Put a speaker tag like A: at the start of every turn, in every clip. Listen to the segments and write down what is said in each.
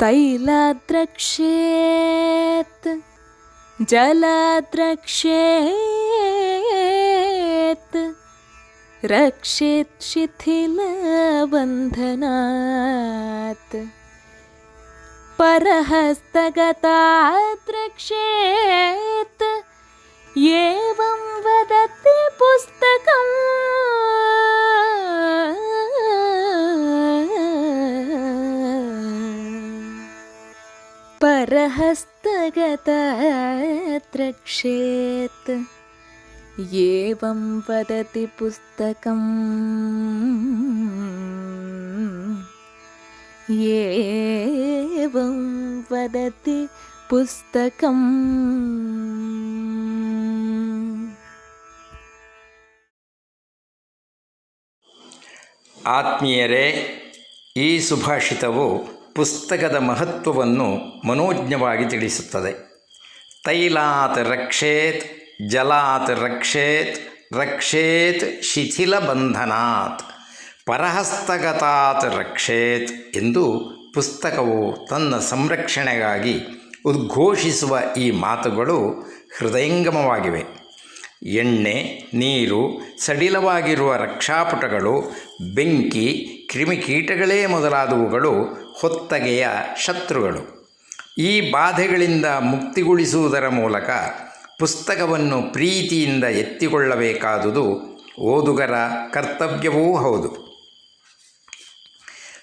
A: तैलद्रक्ष्येत् जलद्रक्षेत् रक्षेत् शिथिलबन्धनात् परहस्तगतादृक्षे पुस्तकम् परहस्तगताद्रक्षेत् एवं वदति पुस्तकम् एवं वदति पुस्तकम्
B: ಆತ್ಮೀಯರೇ ಈ ಸುಭಾಷಿತವು ಪುಸ್ತಕದ ಮಹತ್ವವನ್ನು ಮನೋಜ್ಞವಾಗಿ ತಿಳಿಸುತ್ತದೆ. ತೈಲಾತ್ ರಕ್ಷೇತ್, ಜಲಾತ್ ರಕ್ಷೇತ್ ರಕ್ಷೇತ್ ಶಿಥಿಲ ಬಂಧನಾತ್, ಪರಹಸ್ತಗತಾತ್ ರಕ್ಷೇತ್ ಎಂದು ಪುಸ್ತಕವು ತನ್ನ ಸಂರಕ್ಷಣೆಗಾಗಿ ಉದ್ಘೋಷಿಸುವ ಈ ಮಾತುಗಳು ಹೃದಯಂಗಮವಾಗಿವೆ. ಎಣ್ಣೆ, ನೀರು, ಸಡಿಲವಾಗಿರುವ ರಕ್ಷಾಪುಟಗಳು, ಬೆಂಕಿ, ಕ್ರಿಮಿಕೀಟಗಳೇ ಮೊದಲಾದವುಗಳು ಹೊತ್ತಗೆಯ ಶತ್ರುಗಳು. ಈ ಬಾಧೆಗಳಿಂದ ಮುಕ್ತಿಗೊಳಿಸುವುದರ ಮೂಲಕ ಪುಸ್ತಕವನ್ನು ಪ್ರೀತಿಯಿಂದ ಎತ್ತಿಕೊಳ್ಳಬೇಕಾದುದು ಓದುಗರ ಕರ್ತವ್ಯವೂ ಹೌದು.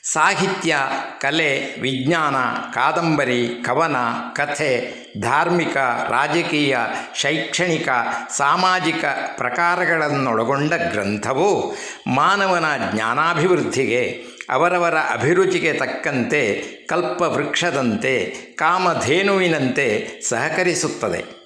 B: ಸಾಹಿತ್ಯ, ಕಲೆ, ವಿಜ್ಞಾನ, ಕಾದಂಬರಿ, ಕವನ, ಕಥೆ, ಧಾರ್ಮಿಕ, ರಾಜಕೀಯ, ಶೈಕ್ಷಣಿಕ, ಸಾಮಾಜಿಕ ಪ್ರಕಾರಗಳನ್ನೊಳಗೊಂಡ ಗ್ರಂಥವು ಮಾನವನ ಜ್ಞಾನಾಭಿವೃದ್ಧಿಗೆ ಅವರವರ ಅಭಿರುಚಿಗೆ ತಕ್ಕಂತೆ ಕಲ್ಪವೃಕ್ಷದಂತೆ, ಕಾಮಧೇನುವಿನಂತೆ ಸಹಕರಿಸುತ್ತದೆ.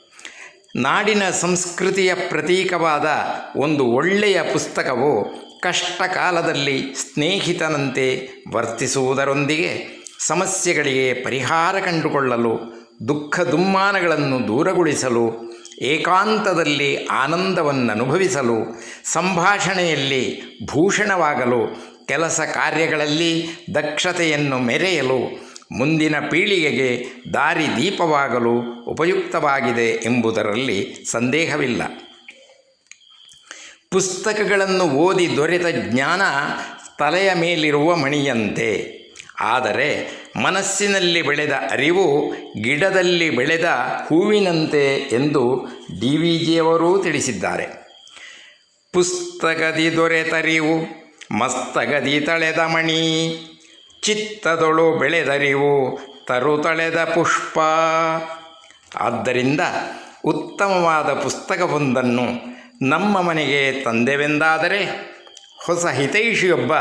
B: ನಾಡಿನ ಸಂಸ್ಕೃತಿಯ ಪ್ರತೀಕವಾದ ಒಂದು ಒಳ್ಳೆಯ ಪುಸ್ತಕವು ಕಷ್ಟ ಕಾಲದಲ್ಲಿ ಸ್ನೇಹಿತನಂತೆ ವರ್ತಿಸುವುದರೊಂದಿಗೆ ಸಮಸ್ಯೆಗಳಿಗೆ ಪರಿಹಾರ ಕಂಡುಕೊಳ್ಳಲು, ದುಃಖ ದುಮ್ಮಾನಗಳನ್ನು ದೂರಗೊಳಿಸಲು, ಏಕಾಂತದಲ್ಲಿ ಆನಂದವನ್ನು ಅನುಭವಿಸಲು ಸಂಭಾಷಣೆಯಲ್ಲಿ ಭೂಷಣವಾಗಲು ಕೆಲಸ ಕಾರ್ಯಗಳಲ್ಲಿ ದಕ್ಷತೆಯನ್ನು ಮೆರೆಯಲು ಮುಂದಿನ ಪೀಳಿಗೆಗೆ ದಾರಿ ದೀಪವಾಗಲು ಉಪಯುಕ್ತವಾಗಿದೆ ಎಂಬುದರಲ್ಲಿ ಸಂದೇಹವಿಲ್ಲ. ಪುಸ್ತಕಗಳನ್ನು ಓದಿ ದೊರೆತ ಜ್ಞಾನ ತಲೆಯ ಮೇಲಿರುವ ಮಣಿಯಂತೆ. ಆದರೆ ಮನಸ್ಸಿನಲ್ಲಿ ಬೆಳೆದ ಅರಿವು ಗಿಡದಲ್ಲಿ ಬೆಳೆದ ಹೂವಿನಂತೆ ಎಂದು ಡಿ ವಿ ಜಿಯವರೂ ತಿಳಿಸಿದ್ದಾರೆ. ಪುಸ್ತಕದಿ ದೊರೆತರಿವು ಮಸ್ತಗದಿ ತಳೆದ ಮಣಿ, ಚಿತ್ತದೊಳು ಬೆಳೆದರಿವು ತರು ತಳೆದ ಪುಷ್ಪ. ಆದ್ದರಿಂದ ಉತ್ತಮವಾದ ಪುಸ್ತಕವೊಂದನ್ನು ನಮ್ಮ ಮನೆಗೆ ತಂದೆವೆಂದಾದರೆ ಹೊಸ ಹಿತೈಷಿಯೊಬ್ಬ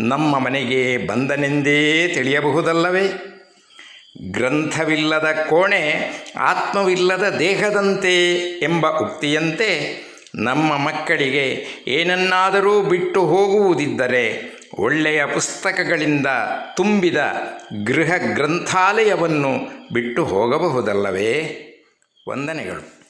B: ನಮ್ಮ ಮನೆಗೆ ಬಂದನೆಂದೇ ತಿಳಿಯಬಹುದಲ್ಲವೇ? ಗ್ರಂಥವಿಲ್ಲದ ಕೋಣೆ ಆತ್ಮವಿಲ್ಲದ ದೇಹದಂತೆ ಎಂಬ ಉಕ್ತಿಯಂತೆ ನಮ್ಮ ಮಕ್ಕಳಿಗೆ ಏನನ್ನಾದರೂ ಬಿಟ್ಟು ಹೋಗುವುದಿದ್ದರೆ ಒಳ್ಳೆಯ ಪುಸ್ತಕಗಳಿಂದ ತುಂಬಿದ ಗೃಹ ಗ್ರಂಥಾಲಯವನ್ನು ಬಿಟ್ಟು ಹೋಗಬಹುದಲ್ಲವೇ? ವಂದನೆಗಳು.